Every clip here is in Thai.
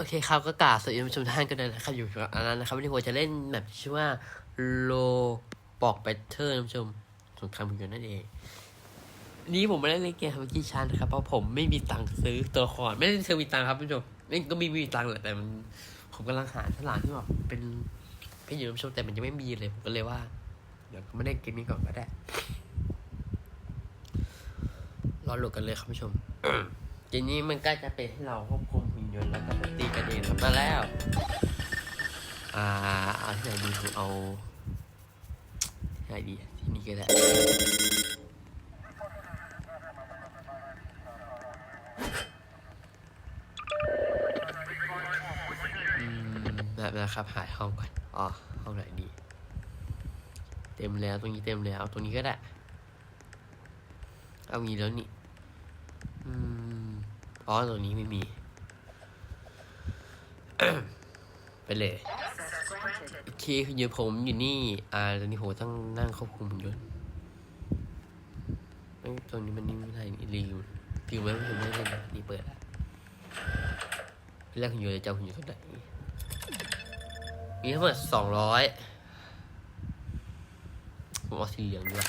โอเคครับก็กราบสวัสดีผู้ชมทุกท่านกันเลยนะครับอยู่กับอันนั้นนะครับวันนี้ผมจะเล่นแบบชื่อว่าโลปอกแบตเตอร์นผู้ชมสงครามหุ่นยนต์นั่นเอง นี้ผมไม่ได้เล่นเกมฮัมกี้ชันนะครับเพราะผมไม่มีตังค์ซื้อตัวละครไม่ได้เชิงมีตังค์ครับท่านผู้ชมไม่ก็มีมีตังค์แหละแต่มันผมกำลังหาฉลากที่แบบเป็นเป็นอยู่นผู้ชมแต่มันยังไม่มีเลยผมก็เลยว่า เดี๋ยวไม่ได้เกมนี้ก่อนก็ได้รอโหลดกันเลยครับผู้ชมทีนี้มันใก็จะเป็นให้เราควบ นยนต์แล้วก็ไปตีกันเองมาแล้ว อ่าเอาที่ไหนดีผมเอาที่ไหนดีที่นี่ก็ได้อืมแบบนะครับหายห้องก่อนอ๋อห้องไหนดี เต็มแล้วตรงนี้เต็มแล้วเอาตรงนี้ก็ได้ เอางี้แล้วนี่ อืมอ๋อตรงนี้ไม่มี ไปเลยโอเคคือเดี๋ยวผมอยู่นี่ อ่าตอนนี้ผมต้องนั่งควบคุมหุ่นยนต์เอ้ยตรงนี้มันนี่ไม่ได้นี่รีวิวรีวิวไม่ผมไม่ได้เล่นนะนี่เปิดแล้วแรกหุ่นยนต์จะจำหุ่นยนต์ตัวไหนมีทั้งหมดสองร้อยผมเอาสีเหลืองดีกว่า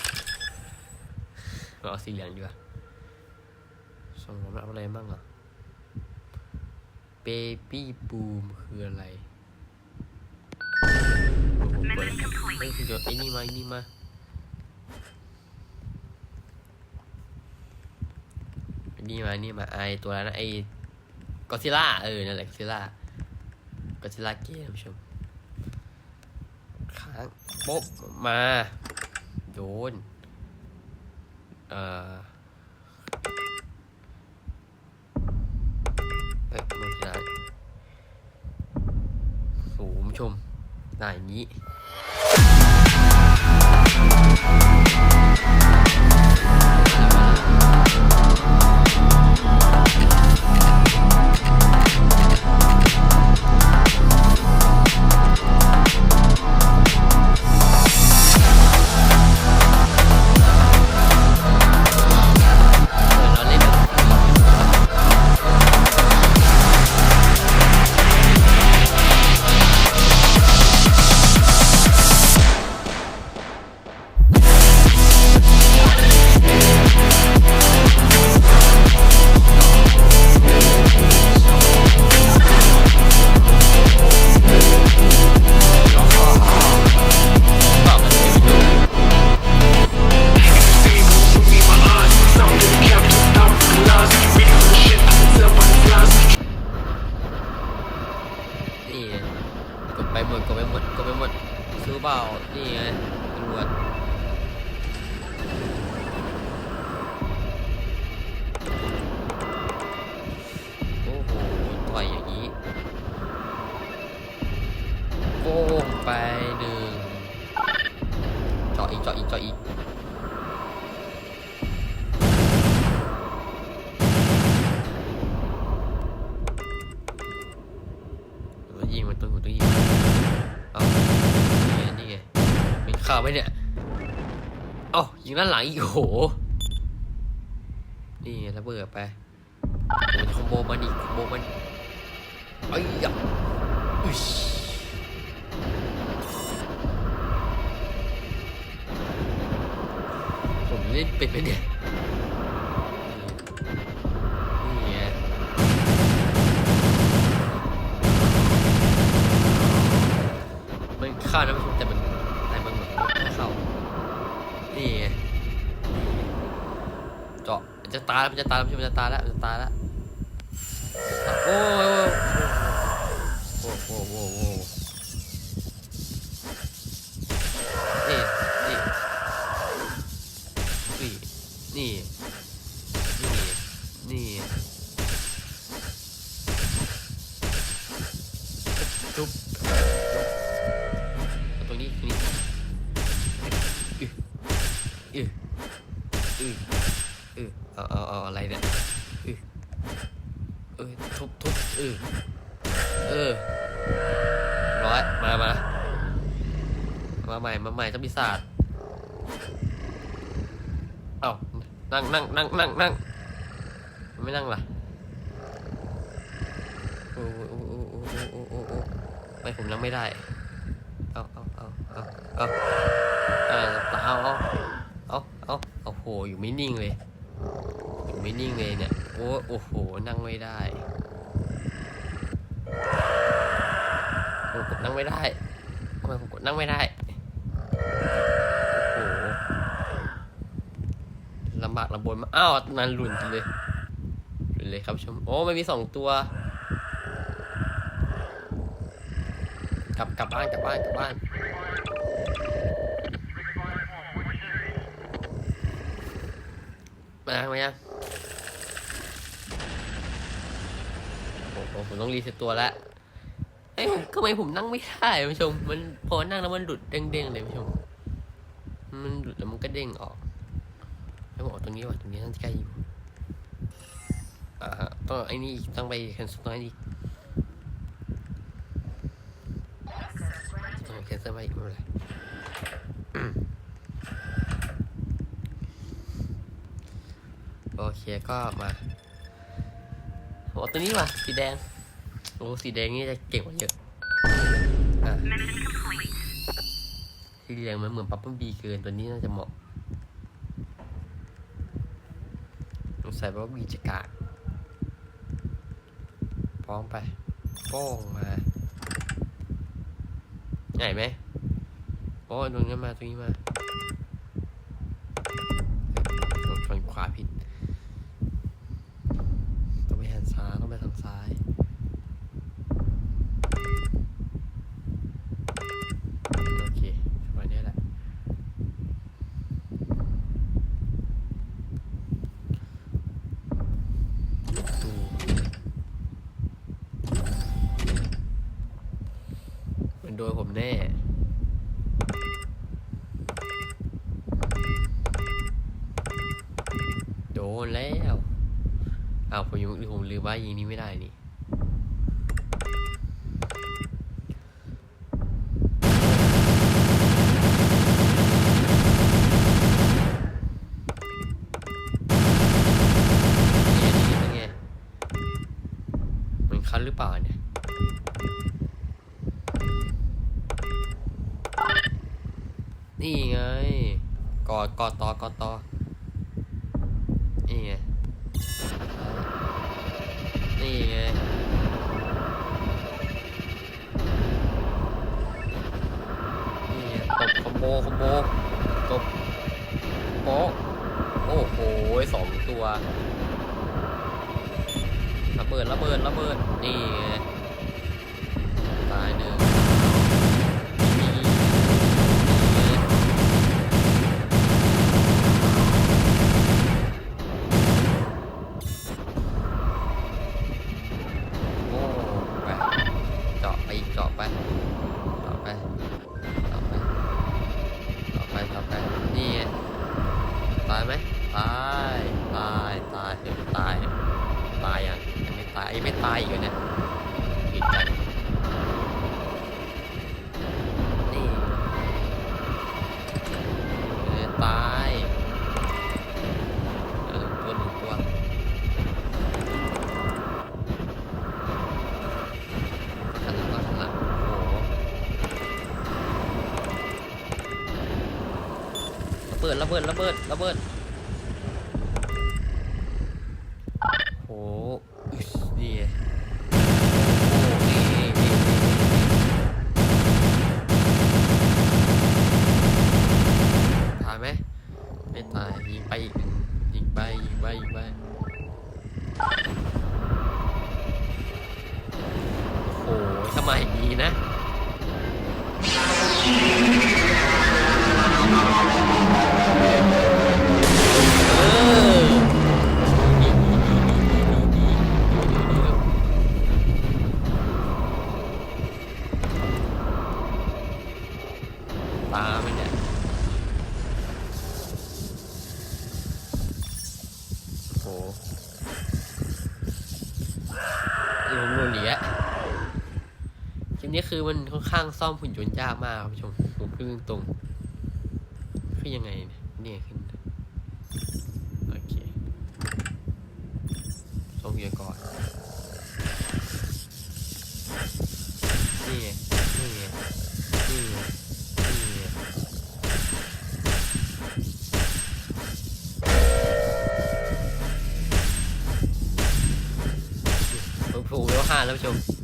ผมเอาสีเหลืองดีกว่าสองร้อยเอาอะไรบ้างอะ เบบี้บูมคืออะไรโอ้โหเปิดไม่คือไอ้นี่มาไอ้นี่มาไอ้นี่มาไอ้นี่มาไอตัวนั้นนะไอกอซิล่าเออนั่นแหละกอซิล่ากอซิล่าเกมผู้ชมค้างโป๊บมาโดนเอ่อเอ้ยไม่ใช่สูง ชมหน้าอย่างนี้ ไปหมดกดไปหมดกดไปหมดซื้อเปล่านี่ไงตำรวจ ไหมเนี่ยเอ้ายิงด้านหลังอีกโห นี่ระเบิดไปโอ้ยคอมโบมันอีกคอมโบมันไอ้ยะอุ๊ยผมเล่นเป็นไหมเนี่ย มันจะตายมันจะตายแล้วมันจะตายแล้วโอ้โหโอ้โหโอ้โห เออทุบทุบอึเออร้อยมามามาใหม่มาใหม่ต้องมีศาสตร์เอ้านั่งนั่งนั่งนั่งนั่งไม่นั่งล่ะโอ้โหโอ้โหโอ้โหไม่ผมนั่งไม่ได้ เอาเอาเอาเอาเอาเอาเอาเอาเอาเอาโอ้โหอยู่ไม่นิ่งเลยอยู่ไม่นิ่งเลยเนี่ย อ้โอ้โห นั่งไม่ได้โอ้ผมนั่งไม่ได้ทำไมผมกดนั่งไม่ได้ โอ้โหลำบากลำบนมา อ้าวนันหลุนเลย หลุนเลยครับชม โอ้มันมีสองตัว กลับกลับบ้านกลับบ้านกลับบ้านมามายังโอ้โห ผมต้องรีเซ็ตตัวแล้วเอ้ยทำไมผมนั่งไม่ได้ผู้ชม มันพอนั่งแล้วมันหลุดเด้งๆเลยผู้ชม มันหลุดแล้วมันก็เด้งออกให้ผมออกตรงนี้ว่ะตรงนี้น่าจะใกล้อยู่อ่าฮะต้องไอ้นี่อีกต้องไปแคนเซิลตรงนั้นอีกต้องแคนเซิลไปอีกไม่เป็นไรโอเคก็มา โอตัวนี้ว่ะสีแดงโอ้สีแดงนี่จะเก่งกว่าเยอะอะสีแดงมันเหมือนปั๊บเปิ้ลบีเกินตัวนี้น่าจะเหมาะสงสัยว่าบีจะกาดพร้อมไปโป้งมาใหญ่ไหมโอ้ตรงนี้มาตรงนี้มาฝั่งขวาผิด ต้องไปหันซ้ายต้องไปทางซ้าย โอเคประมาณนี้แหละ ดูมันโดน ผมแน่โดนแล้วอ้าวผมยังผมลืมว่ายิงนี้ไม่ได้นี่นี่นี่ไงมันคันหรือเปล่าเนี่ย นี่ไง กอดกอดต่อกอดต่อนี่ไง นี่ไง นี่ไงตบคอมโบคอมโบตบโป๊ะโอ้โหสองตัวระเบิดระเบิดระเบิดนี่ไง ตายหนึ่งนี่นี่ไงโอ้ไปเจาะไปอีกเจาะไปเจาะไปเจาะไปเจาะไปเจาะไปนี่ไงตายไหมตายตายตายเดี๋ยวมันตายเนี่ยตายยังยังไม่ตายยังไม่ตายอีกเหรอเนี่ยผิดกันนี่เออตายเออตัวหนึ่งตัว ขันหลังก็ขันหลังโอ้โหระ เบิดระเบิดระเบิด อนข้างซ่อมหุ่นยนต์ยากมากผู้ชมผมพูดตรงคือยังไงเนี่ยขึ้นโอเคส่งเยอะก่อนนี่นี่นี่นี่ผมผู้ห้าแล้วผู้ชม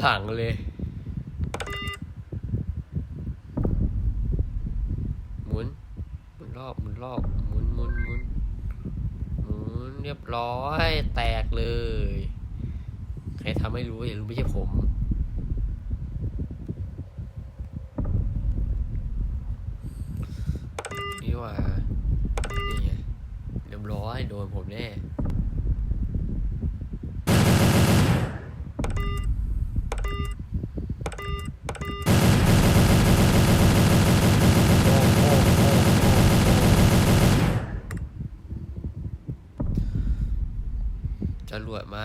หลังเลย หมุน หมุนรอบ หมุนรอบ หมุนหมุนหมุนหมุนเรียบร้อย แตกเลย ใครทำไม่รู้อย่ารู้ไม่ใช่ผมนี่ว่านี่ไงเรียบร้อยโดนผมแน่ โอ้โอ้โอ้โอ้ จรวดมา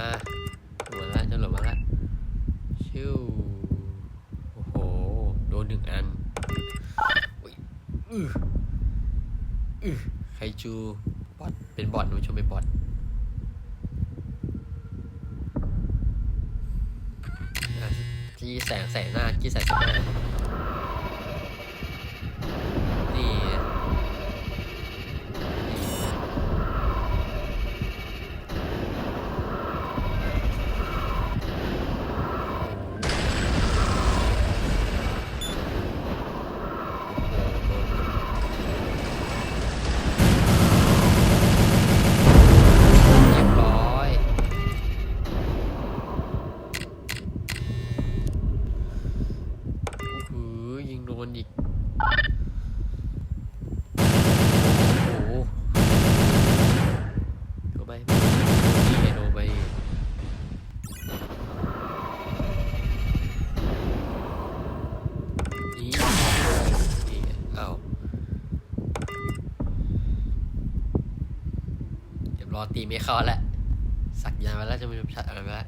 จรวดละจรวดมาละชิวโอ้โห โดนหนึ่งอันอืออือไคจูบอทเป็นบอทนะชมเป็นบอทอะจี้แสงแสงหน้าจี้แสงหน้า นี่เรียบร้อยโอ้โหยิงโดนอีก โอ้โหโดนไปนี่ไงโดนไปนี่นี่ไงเอ้าเดี๋ยว รอตีไม่เข้าแล้วสักยานมาแล้วจะมีชัดอะไรไปแล้ว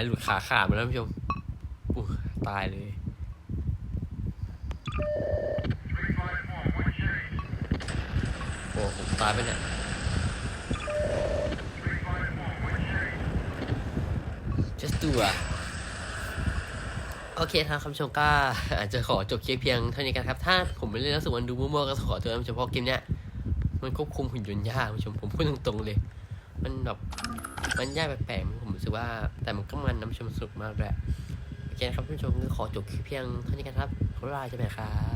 นหลุดขาขาดมาแล้วผู้ชมอู้ตายเลย โอ้ผมตายไปเนี่ย just do อะโอเคครับคำชมก็อาจจะขอจบคลิปเพียงเท่านี้กันครับ ถ้าผมไม่เล่นแล้วสึกวันดูมั่วๆก็ขอโทษนะคุณผู้ชมเพราะเกมเนี้ยมันควบคุมหุ่นยนต์ยากคุณผู้ชมผมพูดตรงๆเลย มันแบบ มันยากแปลกๆผมรู้สึกว่า แต่มันก็มันน้ำชมสนุกมากแหละโอเคนะครับท่านผู้ชมก็ขอจบคลิปเพียงเท่านี้กันครับขอลาจะไปครับ